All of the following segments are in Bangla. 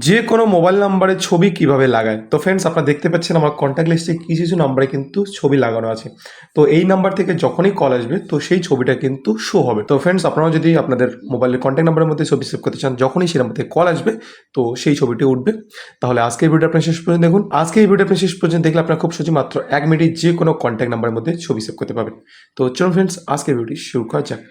যে কোনো মোবাইল নাম্বারে ছবি কীভাবে লাগায়? তো ফ্রেন্ডস আপনারা দেখতে পাচ্ছেন আমার কন্ট্যাক্ট লিস্টে কিছু কিছু নাম্বারে কিন্তু ছবি লাগানো আছে। তো এই নাম্বার থেকে যখনই কল আসবে, তো সেই ছবিটা কিন্তু শো হবে। তো ফ্রেন্ডস আপনারাও যদি আপনাদের মোবাইলের কন্ট্যাক্ট নাম্বারের মধ্যে ছবি সেভ করতে চান, যখনই সেই নাম্বার থেকে কল আসবে, তো সেই ছবিটি উঠবে। তাহলে আজকে ভিডিও আপনি শেষ পর্যন্ত দেখুন। আজকে এই ভিডিও আপনি শেষ পর্যন্ত দেখলে আপনার খুব সহজে মাত্র এক মিনিটে যে কোনো কন্ট্যাক্ট নাম্বারের মধ্যে ছবি সেভ করতে পারবেন। তো চলুন ফ্রেন্ডস আজকে ভিডিওটি শুরু করা যাক।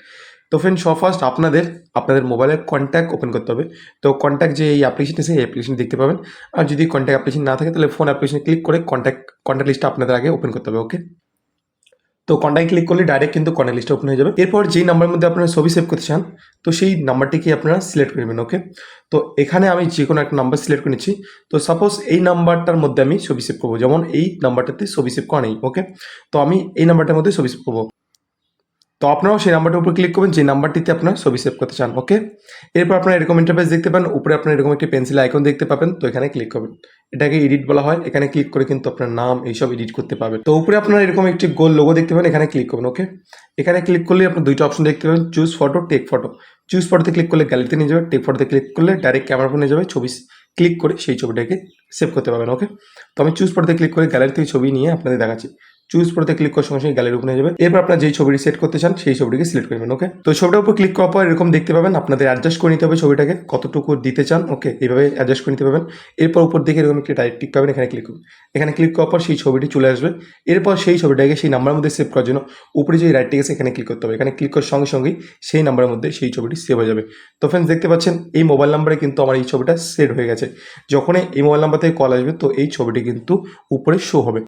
তো ফ্রেন্ড সব ফার্স্ট আপনাদের আপনাদের মোবাইলে কন্ট্যাক্ট ওপেন করতে হবে। তো কন্ট্যাক্ট যে এই অ্যাপ্লিকেশন সেই অ্যাপ্লিকেশন দেখতে পাবেন। আর যদি কন্ট্যাক্ট অ্যাপ্লিকেশন না থাকে, তাহলে ফোন অ্যাপ্লিকেশনে ক্লিক করে কন্ট্যাক্ট কন্ট্যাক্ট লিস্টটা আপনাদের আগে ওপেন করতে হবে ওকে তো কন্ট্যাক্ট ক্লিক করলে ডাইরেক্ট কিন্তু কন্ট্যাক্ট লিস্টটা ওপেন হয়ে যাবে। এরপর যেই নাম্বারের মধ্যে আপনারা ছবি সেভ করতে চান, তো সেই নাম্বারটিকে আপনারা সিলেক্ট করবেন ওকে তো এখানে আমি যে কোনো একটা নাম্বার সিলেক্ট করে নিচ্ছি। তো সাপোজ এই নাম্বারটার মধ্যে আমি ছবি সেভ করব। যেমন এই নাম্বারটাতে ছবি সেভ করা নেই ওকে তো আমি এই নাম্বারটার মধ্যে ছবি সেভ করব। তো আপনারাও সেই নাম্বারটার উপর ক্লিক করবেন, যে নাম্বারটিতে আপনার ছবি সেভ করতে চান ওকে এরপর আপনারা এরকম ইন্টারফেস দেখতে পান উপরে আপনার এরকম একটি পেন্সিল আইকন দেখতে পাবেন, তো এখানে ক্লিক করবেন। এটাকে এডিট বলা হয়, এখানে ক্লিক করে কিন্তু আপনার নাম এইসব এডিট করতে পারবেন। তো উপরে আপনারা এরকম একটি গোল লোগো দেখতে পাবেন, এখানে ক্লিক করবেন ওকে এখানে ক্লিক করলে আপনার দুইটা অপশন দেখতে পাবেন choose photo take photo choose ফটোতে ক্লিক করলে গ্যালারিতে নিয়ে যাবে টেক ফটোতে ক্লিক করলে ডাইরেক্ট ক্যামেরা ফোনে যাবে, ছবি ক্লিক করে সেই ছবিটাকে সেভ করতে পারবেন ওকে তো আমি চুজ ফটোতে ক্লিক করে গ্যালারি থেকে ছবি নিয়ে আপনাদের দেখাচ্ছি। চুজ ফটোতে ক্লিক করার সঙ্গে সঙ্গে গ্যালারি উপরে যাবে। এরপর আপনার যেই ছবিটি সেট করতে চান, সেই ছবিটিকে সিলেক্ট করবেন ওকে তো ছবিটার উপর ক্লিক করার পর এরকম দেখতে পাবেন, আপনাদের অ্যাডজাস্ট করে নিতে হবে ছবিটাকে, কতটুকু দিতে চান ওকে এইভাবে অ্যাডজাস্ট করে নিতে পারবেন। এরপর উপর দিকে এরকম একটি ডাইরেক্ট টিক পাবেন, এখানে ক্লিক করুন এখানে ক্লিক করার পর সেই ছবিটি চলে আসবে। এরপর সেই ছবিটাকে সেই নাম্বারের মধ্যে সেভ করার জন্য উপরে যে রাইট টিক আছে এখানে ক্লিক করতে হবে। এখানে ক্লিক করার সঙ্গে সঙ্গেই সেই নাম্বারের মধ্যে সেই ছবিটি সেভ হয়ে যাবে। তো ফ্রেন্ডস দেখতে পাচ্ছেন, এই মোবাইল নাম্বারে কিন্তু আমার এই ছবিটা সেট হয়ে গেছে। যখনই এই মোবাইল নাম্বার থেকে কল আসবে, তো এই ছবিটি কিন্তু উপরে শো হবে।